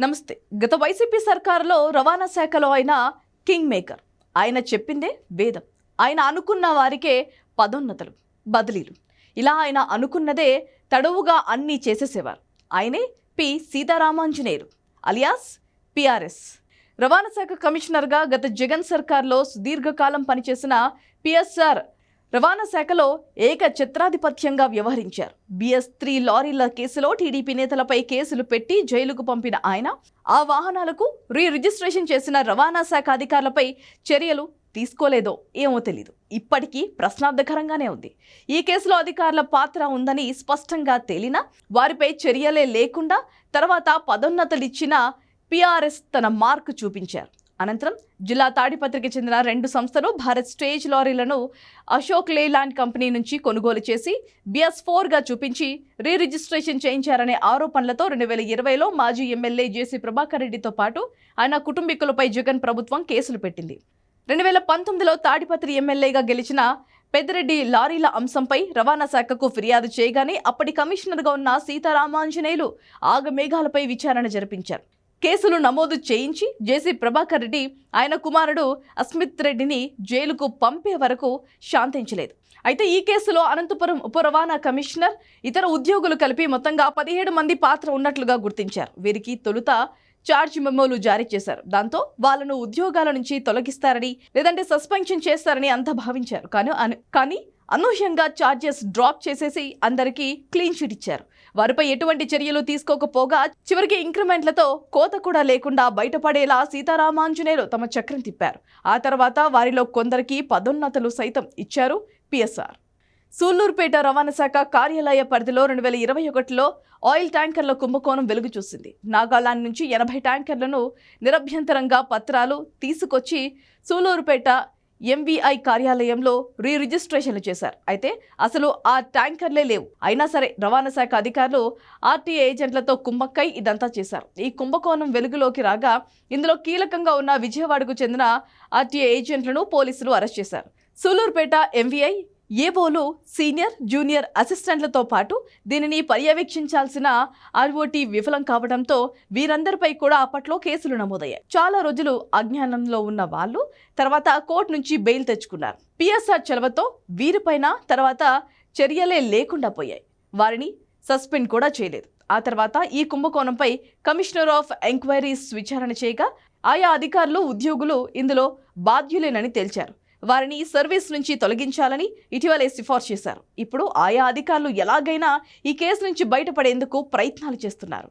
నమస్తే. గత వైసీపీ సర్కారులో రవాణా శాఖలో ఆయన కింగ్ మేకర్. ఆయన చెప్పిందే వేదం. ఆయన అనుకున్న వారికే పదోన్నతులు బదిలీలు. ఇలా ఆయన అనుకున్నదే తడవుగా అన్నీ చేసేసేవారు. ఆయనే పి. సీతారామాంజనేయులు అలియాస్ పిఆర్ఎస్ రవాణా శాఖ కమిషనర్గా గత జగన్ సర్కార్లో సుదీర్ఘకాలం పనిచేసిన పిఎస్ఆర్ రవాణా శాఖలో ఏక చిత్రాధిపత్యంగా వ్యవహరించారు. బిఎస్ త్రీ లారీల కేసులో టీడీపీ నేతలపై కేసులు పెట్టి జైలుకు పంపిన ఆయన ఆ వాహనాలకు రీ రిజిస్ట్రేషన్ చేసిన రవాణా శాఖ అధికారులపై చర్యలు తీసుకోలేదో ఏమో తెలీదు. ఇప్పటికీ ప్రశ్నార్థకరంగానే ఉంది. ఈ కేసులో అధికారుల పాత్ర ఉందని స్పష్టంగా తేలినా వారిపై చర్యలే లేకుండా తర్వాత పదోన్నతలిచ్చిన పిఆర్ఎస్ తన మార్కు చూపించారు. అనంతరం జిల్లా తాడిపత్రికి చెందిన రెండు సంస్థలు భారత్ స్టేజ్ లారీలను అశోక్ లేలాండ్ కంపెనీ నుంచి కొనుగోలు చేసి బిఎస్ ఫోర్గా చూపించి రీ రిజిస్ట్రేషన్ చేయించారనే ఆరోపణలతో రెండు వేల ఇరవైలో మాజీ ఎమ్మెల్యే జేసీ ప్రభాకర్ రెడ్డితో పాటు ఆయన కుటుంబీకులపై జగన్ ప్రభుత్వం కేసులు పెట్టింది. రెండు వేల పంతొమ్మిదిలో తాడిపత్రి ఎమ్మెల్యేగా గెలిచిన పెద్దిరెడ్డి లారీల అంశంపై రవాణా శాఖకు ఫిర్యాదు చేయగానే అప్పటి కమిషనర్గా ఉన్న సీతారామాంజనేయులు ఆగమేఘాలపై విచారణ జరిపించారు. కేసులు నమోదు చేయించి జేసీ ప్రభాకర్ రెడ్డి ఆయన కుమారుడు అస్మిత్ రెడ్డిని జైలుకు పంపే వరకు శాంతించలేదు. అయితే ఈ కేసులో అనంతపురం ఉప రవాణా కమిషనర్ ఇతర ఉద్యోగులు కలిపి మొత్తంగా పదిహేడు మంది పాత్ర ఉన్నట్లుగా గుర్తించారు. వీరికి తొలుత చార్జ్ మెమోలు జారీ చేశారు. దాంతో వాళ్ళను ఉద్యోగాల నుంచి తొలగిస్తారని లేదంటే సస్పెన్షన్ చేస్తారని అంతా భావించారు. కానీ కానీ అనూహ్యంగా ఛార్జెస్ డ్రాప్ చేసేసి అందరికీ క్లీన్ షీట్ ఇచ్చారు. వారిపై ఎటువంటి చర్యలు తీసుకోకపోగా చివరికి ఇంక్రిమెంట్లతో కోత కూడా లేకుండా బయటపడేలా సీతారామాంజనేయులు తమ చక్రం తిప్పారు. ఆ తర్వాత వారిలో కొందరికి పదోన్నతులు సైతం ఇచ్చారు పిఎస్ఆర్. సూళ్ళూరుపేట రవాణా శాఖ కార్యాలయ పరిధిలో రెండు వేల ఇరవై ఒకటిలో ఆయిల్ ట్యాంకర్ల కుంభకోణం వెలుగు చూసింది. నాగాలాండ్ నుంచి ఎనభై ట్యాంకర్లను నిరభ్యంతరంగా పత్రాలు తీసుకొచ్చి సూళ్ళూరుపేట ఎంవీఐ కార్యాలయంలో రీ రిజిస్ట్రేషన్లు చేశారు. అయితే అసలు ఆ ట్యాంకర్లే లేవు. అయినా సరే రవాణా శాఖ అధికారులు ఆర్టీఏ ఏజెంట్లతో కుమ్మక్కై ఇదంతా చేశారు. ఈ కుంభకోణం వెలుగులోకి రాగా ఇందులో కీలకంగా ఉన్న విజయవాడకు చెందిన ఆర్టీఏ ఏజెంట్లను పోలీసులు అరెస్ట్ చేశారు. సూలూరుపేట ఎంవీఐ ఏవోలు సీనియర్ జూనియర్ అసిస్టెంట్లతో పాటు దీనిని పర్యవేక్షించాల్సిన ఆర్ఓటీ విఫలం కావడంతో వీరందరిపై కూడా అప్పట్లో కేసులు నమోదయ్యాయి. చాలా రోజులు అజ్ఞానంలో ఉన్న వాళ్ళు తర్వాత కోర్టు నుంచి బెయిల్ తెచ్చుకున్నారు. పిఎస్ఆర్ చెలవతో వీరిపైన తర్వాత చర్యలే లేకుండా పోయాయి. వారిని సస్పెండ్ కూడా చేయలేదు. ఆ తర్వాత ఈ కుంభకోణంపై కమిషనర్ ఆఫ్ ఎంక్వైరీస్ విచారణ చేయగా ఆయా అధికారులు ఉద్యోగులు ఇందులో బాధ్యులేనని తేల్చారు. వారిని సర్వీస్ నుంచి తొలగించాలని ఇటీవలే సిఫార్సు చేశారు. ఇప్పుడు ఆయా అధికారులు ఎలాగైనా ఈ కేసు నుంచి బయటపడేందుకు ప్రయత్నాలు చేస్తున్నారు.